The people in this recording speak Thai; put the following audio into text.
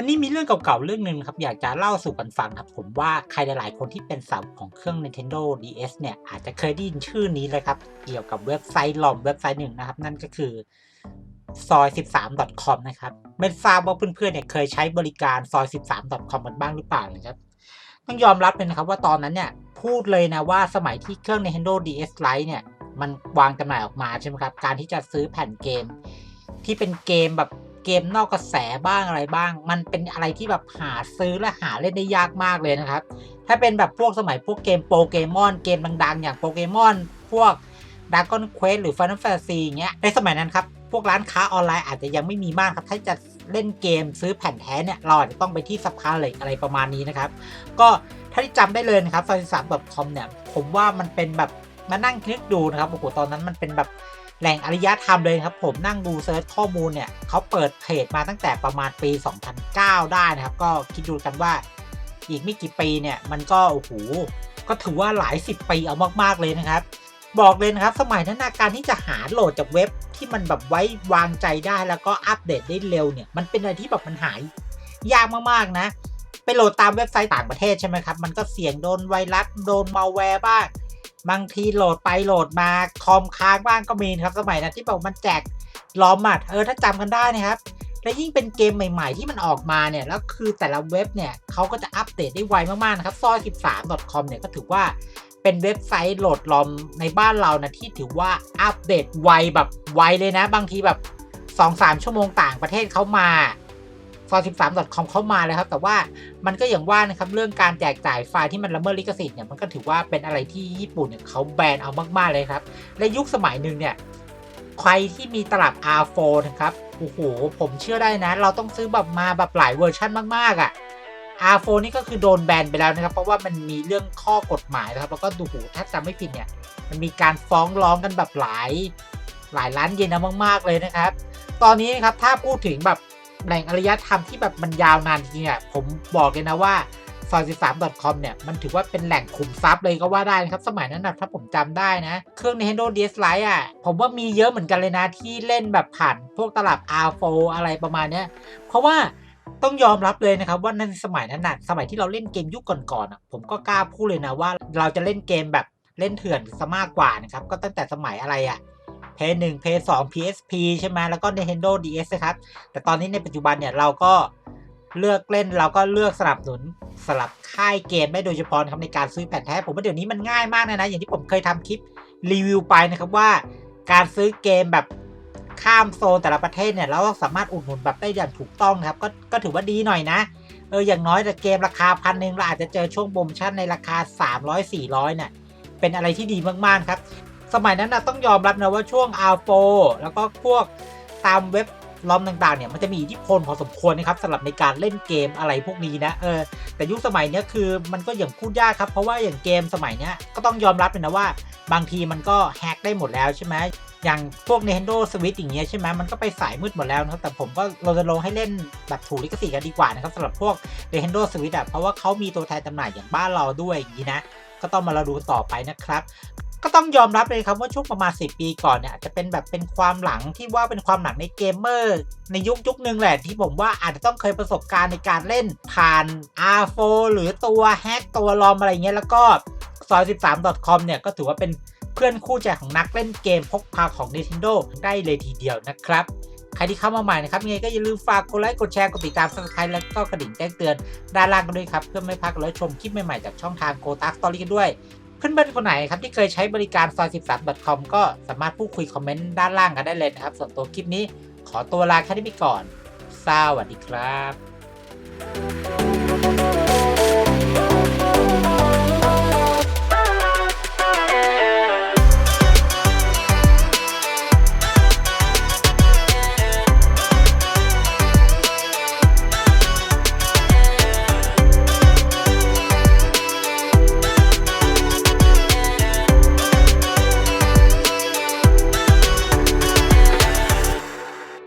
วันนี้มีเรื่องเก่าๆเรื่องหนึ่งครับอยากจะเล่าสู่กันฟังครับผมว่าใครหลายๆคนที่เป็นสาวของเครื่อง Nintendo DS เนี่ยอาจจะเคยได้ยินชื่อนี้เลยครับเกี่ยวกับเว็บไซต์หลอมเว็บไซต์หนึ่งนะครับ นั่นก็คือซอย 13.com นะครับไม่ทราบว่าเพื่อนๆเนี่ยเคยใช้บริการซอย 13.com กันบ้างหรือเปล่านะครับต้องยอมรับเลยนะครับว่าตอนนั้นเนี่ยพูดเลยนะว่าสมัยที่เครื่อง Nintendo DS Lite เนี่ยมันวางจำหน่ายออกมาใช่ไหมครับการที่จะซื้อแผ่นเกม ที่เป็นเกมแบบ เกมนอกกระแสบ้างอะไรบ้าง มันเป็นอะไรที่แบบหาซื้อและหาเล่นได้ยากมากเลยนะครับ ถ้าเป็นแบบพวกสมัยพวกเกมโปเกมอนเกมดังๆ อย่างโปเกมอนพวกด r a ก้อนเควสหรือ Final Fantasy อย่างเงี้ยในสมัยนั้นครับ พวกร้านค้าออนไลน์อาจจะยังไม่มีมากครับ ถ้าจะเล่นเกมซื้อแผ่นแท้เนี่ยเราอาจจะต้องไปที่สภาเหล็กอะไรประมาณนี้นะครับ ก็ถ้าที่จำได้เลยนะครับ f a n 3 com เนี่ย ผมว่ามันเป็นแบบมานั่งคลิกดูนะครับโอ้โหตอนนั้นมันเป็นแบบ แหล่งอริยธรรมเลยครับ ผมนั่งดูเซิร์ชข้อมูลเนี่ยเขาเปิดเพจมาตั้งแต่ประมาณปี 2009 ได้นะครับ ก็คิดดูกันว่าอีกไม่กี่ปีเนี่ยมันก็โอ้โหก็ถือว่าหลายสิบปีเอามากๆเลยนะครับ บอกเลยนะครับ สมัยนั้นการที่จะหาโหลดจากเว็บที่มันแบบไว้วางใจได้แล้วก็อัปเดตได้เร็วเนี่ยมันเป็นอะไรที่แบบมันหายยากมากๆนะ ไปโหลดตามเว็บไซต์ต่างประเทศใช่ไหมครับ มันก็เสี่ยงโดนไวรัสโดนมาแวร์บ้าง บางทีโหลดไปโหลดมาคอมค้างบ้างก็มีครับสมัยนั้นที่บอกมันแจกลอมอะเออถ้าจำกันได้นะครับและยิ่งเป็นเกมใหม่ ๆ ที่มันออกมาเนี่ยแล้วคือแต่ละเว็บเนี่ยเขาก็จะอัปเดตได้ไวมากๆนะครับซอย 13.com เนี่ยก็ถือว่าเป็นเว็บไซต์โหลดลอมในบ้านเรานะที่ถือว่าอัปเดตไวแบบไวเลยนะ บางทีแบบ 2-3 ชั่วโมงต่างประเทศเขามา ซอย 13.com เข้ามาเลยครับ แต่ว่ามันก็อย่างว่านะครับเรื่องการแจกจ่ายไฟล์ที่มันละเมิดลิขสิทธิ์เนี่ยมันก็ถือว่าเป็นอะไรที่ญี่ปุ่นเนี่ยเขาแบนเอามากๆเลยครับ และยุคสมัยหนึ่งเนี่ยใครที่มีตลับ R4 นะครับโอ้โหผมเชื่อได้นะ เราต้องซื้อแบบมาแบบหลายเวอร์ชันมากๆอะ่ะ R4 นี่ก็คือโดนแบนไปแล้วนะครับ เพราะว่ามันมีเรื่องข้อกฎหมายนะครับ แล้วก็ดูหูถ้าจำไม่ผิดเนี่ย มันมีการฟ้องร้องกันแบบหลาย หลายล้านเยนนะมาก ๆ เลยนะครับ ตอนนี้นะครับถ้าพูดถึงแบบ แหล่งอารยธรรมที่แบบมันยาวนานจริงๆอะผมบอกเลยนะว่าซอย13 com เนี่ย มันถือว่าเป็นแหล่งขุมทรัพย์เลยก็ว่าได้นะครับ สมัยนั้นนะถ้าผมจำได้นะ เครื่อง Nintendo DS Lite อะ ผมว่ามีเยอะเหมือนกันเลยนะ ที่เล่นแบบผ่านพวกตลับ R4 อะไรประมาณเนี้ย เพราะว่าต้องยอมรับเลยนะครับว่าในสมัยนั้นน่ะสมัยที่เราเล่นเกมยุคก่อนๆอะผมก็กล้าพูดเลยนะว่าเราจะเล่นเกมแบบเล่นเถื่อนซะมากกว่านะครับ ก็ตั้งแต่สมัยอะไรอะ p 1 p 2 PSP ใช่ไหมแล้วก็ Nintendo DS นะครับ แต่ตอนนี้ในปัจจุบันเนี่ยเราก็เลือกเล่นเราก็เลือกสนับสนุนสลับค่ายเกมได้โดยเฉพาะนะครับในการซื้อแผ่นแท้ ผมว่าเดี๋ยวนี้มันง่ายมากนะนะ อย่างที่ผมเคยทำคลิปรีวิวไปนะครับว่า การซื้อเกมแบบข้ามโซนแต่ละประเทศเนี่ยเราก็สามารถอุดหนุนแบบได้อย่างถูกต้องนะครับก็ก็ถือว่าดีหน่อยนะเอออย่างน้อยแต่เกมราคาพันหนึ่งเราอาจจะเจอช่วงโปรโมชั่นในราคา 300 400เนี่ยเป็นอะไรที่ดีมากๆครับ สมัยนั้นนะต้องยอมรับนะว่าช่วง R4 แล้วก็พวกตามเว็บล้อมต่างๆเนี่ยมันจะมีอิทธิพลพอสมควรนะครับสำหรับในการเล่นเกมอะไรพวกนี้นะเออแต่ยุคสมัยนี้คือมันก็อย่างพูดยากครับเพราะว่าอย่างเกมสมัยนี้ก็ต้องยอมรับเลยนะว่า บางทีมันก็แฮกได้หมดแล้วใช่ไหมอย่างพวก Nintendo Switch อย่างเงี้ยใช่ไหมมันก็ไปสายมืดหมดแล้วนะครับ แต่ผมก็เราจะลงให้เล่นแบบถูกลิขสิทธิ์กันดีกว่านะครับสำหรับพวก Nintendo Switch อะเพราะว่าเขามีตัวแทนจำหน่ายอย่างบ้านเราด้วยอย่างนี้นะ ก็ต้องมาเราดูต่อไปนะครับ ก็ต้องยอมรับเลยครับว่าช่วงประมาณ 10 ปีก่อนเนี่ยจะเป็นแบบเป็นความหลังที่ว่าเป็นความหลังในเกมเมอร์ ในยุคยุคนึงแหละที่ผมว่าอาจจะต้องเคยประสบการณ์ในการเล่นผ่าน R4 หรือตัวแฮกตัวลอมอะไรเงี้ยแล้วก็ซอย 13.com เนี่ยก็ถือว่าเป็นเพื่อนคู่ใจของนักเล่นเกมพกพาของ Nintendo ได้เลยทีเดียวนะครับใครที่เข้ามาใหม่นะครับยังไงก็อย่าลืมฝากกดไลค์ กดแชร์ กดติดตาม subscribe แล้วก็กระดิ่งแจ้งเตือนด้านล่างกันด้วยครับ เพื่อไม่พลาดและชมคลิปใหม่ๆ จากช่องทาง Go t a k Story กันด้วย เพื่อนๆคนไหนครับที่เคยใช้บริการซอย 13.com ก็สามารถพูดคุยคอมเมนต์ด้านล่างกันได้เลยนะครับ ส่วนตัวคลิปนี้ขอตัวลาแค่นี้ไปก่อน สวัสดีครับ